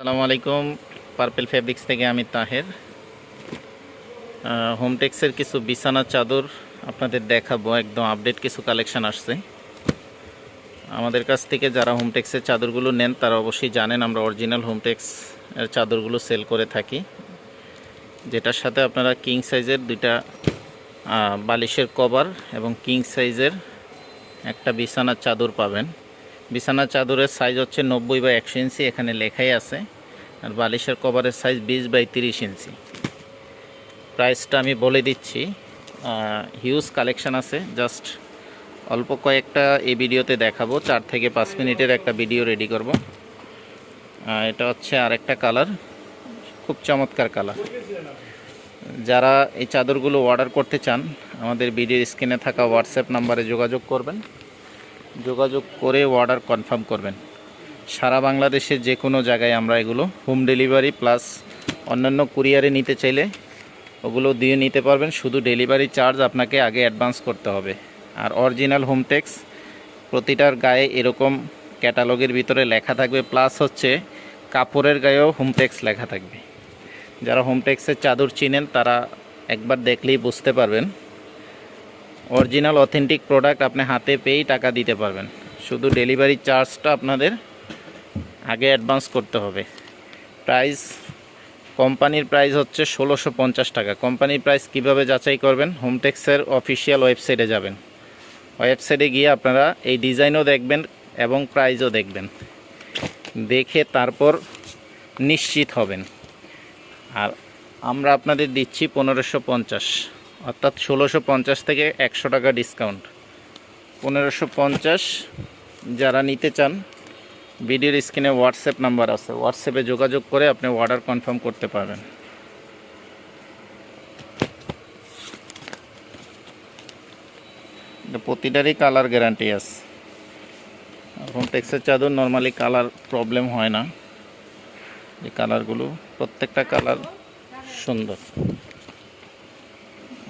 আসসালামু আলাইকুম purple fabrics থেকে আমি তাহের। হোমটেক্সের কিছু বিছানা চাদর আপনাদের দেখাবো, একদম আপডেট কিছু কালেকশন আসছে। আমাদের কাছ থেকে যারা হোমটেক্সের চাদরগুলো নেন, তারা অবশ্যই জানেন আমরা অরিজিনাল হোমটেক্স এর চাদরগুলো সেল করে থাকি। যেটার সাথে আপনারা কিং সাইজের দুইটা বালিশের কভার এবং কিং সাইজের একটা বিছানার চাদর পাবেন। বিছানা চাদরের সাইজ হচ্ছে নব্বই বাই একশো ইঞ্চি এখানে লেখাই আছে। আর বালিশের কভারের সাইজ বিশ বাই তিরিশ ইঞ্চি প্রাইসটা আমি বলে দিচ্ছি। হিউজ কালেকশন আছে। জাস্ট অল্প কয়েকটা এই ভিডিওতে দেখাবো। চার থেকে পাঁচ মিনিটের একটা ভিডিও রেডি করব। এটা হচ্ছে আরেকটা কালার খুব চমৎকার কালার যারা এই চাদরগুলো অর্ডার করতে চান, আমাদের ভিডিওর স্ক্রিনে থাকা হোয়াটসঅ্যাপ নাম্বারে যোগাযোগ করবেন। যোগাযোগ করে অর্ডার কনফার্ম করবেন। সারা বাংলাদেশে যে কোনো জায়গায় আমরা এগুলো হোম ডেলিভারি প্লাস অন্যান্য কুরিয়ারে নিতে চাইলে ওগুলো দিয়ে নিতে পারবেন। শুধু ডেলিভারি চার্জ আপনাকে আগে অ্যাডভান্স করতে হবে। আর অরিজিনাল হোমটেক্স প্রতিটার গায়ে এরকম ক্যাটালগের ভিতরে লেখা থাকবে। প্লাস হচ্ছে কাপড়ের গায়েও হোমটেক্স লেখা থাকবে। যারা হোমটেক্সের চাদর চিনেন তারা একবার দেখলেই বুঝতে পারবেন। অরিজিনাল, অথেন্টিক প্রোডাক্ট আপনি হাতে পেয়েই টাকা দিতে পারবেন। শুধু ডেলিভারি চার্জটা আপনাদের আগে অ্যাডভান্স করতে হবে। প্রাইস, কোম্পানির প্রাইস হচ্ছে ষোলোশো পঞ্চাশ টাকা। কোম্পানির প্রাইস কীভাবে যাচাই করবেন? হোমটেক্সের অফিসিয়াল ওয়েবসাইটে যাবেন। ওয়েবসাইটে গিয়ে আপনারা এই ডিজাইনও দেখবেন এবং প্রাইজও দেখবেন। দেখে তারপর নিশ্চিত হবেন। আর আমরা আপনাদের দিচ্ছি পনেরোশো পঞ্চাশ। অর্থাৎ ষোলোশো পঞ্চাশ থেকে একশো টাকা ডিসকাউন্ট পনেরোশো পঞ্চাশ যারা নিতে চান, ভিডিওর স্ক্রিনে হোয়াটসঅ্যাপ নাম্বার আছে। হোয়াটসঅ্যাপে যোগাযোগ করে আপনি অর্ডার কনফার্ম করতে পারবেন। প্রতিটারই কালার গ্যারান্টি আছে। এখন টেক্সের চাদর নর্মালি কালার প্রবলেম হয় না। এই কালারগুলো প্রত্যেকটা কালার সুন্দর।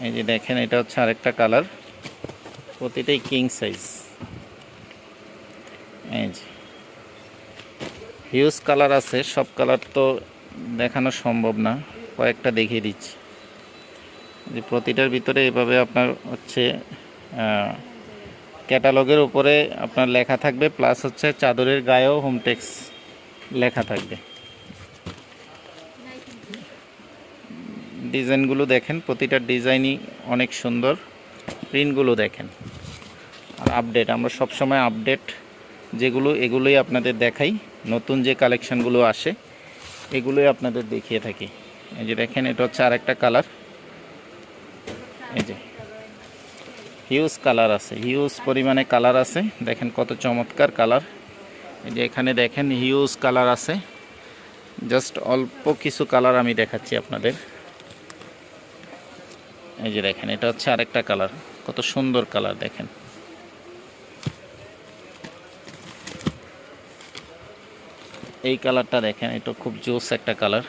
এই যে দেখেন, এটা হচ্ছে আরেকটা কালার। প্রতিটাই কিং সাইজ এই যে। হিউজ কালার আছে, সব কালার তো দেখানো সম্ভব না। কয়েকটা দেখিয়ে দিচ্ছি। যে প্রতিটার ভিতরে এভাবে আপনার হচ্ছে ক্যাটালগের উপরে আপনার লেখা থাকবে প্লাস হচ্ছে চাদরের গায়েও হোমটেক্স লেখা থাকবে। ডিজাইনগুলো দেখেন, প্রতিটা ডিজাইনই অনেক সুন্দর। প্রিন্টগুলো দেখেন। আর আপডেট, আমরা সবসময় আপডেট যেগুলো, এগুলোই আপনাদের দেখাই। নতুন যে কালেকশানগুলো আসে, এগুলোই আপনাদের দেখিয়ে থাকি। এই যে দেখেন, এটা হচ্ছে আরেকটা কালার। এই যে হিউজ কালার আছে, হিউজ পরিমাণে কালার আছে। দেখেন কত চমৎকার কালার। এই যে এখানে দেখেন, হিউজ কালার আছে। জাস্ট অল্প কিছু কালার আমি দেখাচ্ছি আপনাদের। এই যে দেখেন, এটা হচ্ছে আরেকটা কালার। কত সুন্দর কালার দেখেন। এই কালারটা দেখেন, এটা খুব জোস একটা কালার।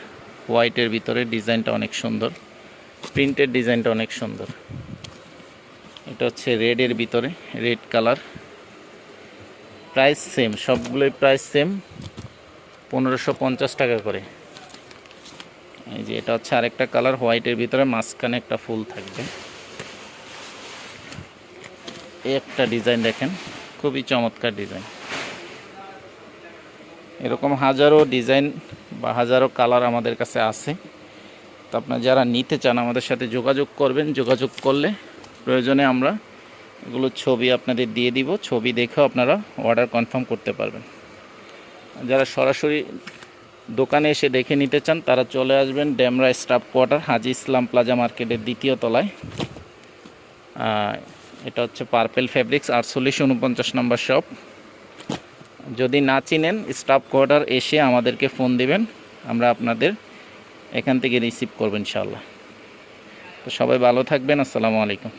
হোয়াইটের ভিতরে ডিজাইনটা অনেক সুন্দর। প্রিন্টের ডিজাইনটা অনেক সুন্দর। এটা হচ্ছে রেডের ভিতরে রেড কালার। প্রাইস সেম সবগুলোই প্রাইস সেম পনেরোশো টাকা করে। এই যে এটা হচ্ছে আরেকটা কালার, হোয়াইটের ভিতরে মাঝখানে একটা ফুল থাকবে। এই একটা ডিজাইন দেখেন, খুবই চমৎকার ডিজাইন। এরকম হাজারো ডিজাইন বা হাজারো কালার আমাদের কাছে আছে। তো আপনার যারা নিতে চান আমাদের সাথে যোগাযোগ করবেন, যোগাযোগ করলে প্রয়োজনে আমরা এগুলো ছবি আপনাদের দিয়ে দিব, ছবি দেখেও আপনারা অর্ডার কনফার্ম করতে পারবেন। যারা সরাসরি দোকানে এসে দেখে নিতে চান, তারা চলে আসবেন Demra staff quarter, Haji Islam plaza মার্কেটের দ্বিতীয় তলায়। এটা হচ্ছে পার্পেল ফেব্রিক্স, আটচল্লিশ উনপঞ্চাশ নম্বর শপ। যদি না চিনেন স্টাফ কোয়ার্টার এসে আমাদেরকে ফোন দিবেন, আমরা আপনাদের এখান থেকে রিসিভ করব ইনশাল্লাহ তো সবাই ভালো থাকবেন, আসসালামু আলাইকুম।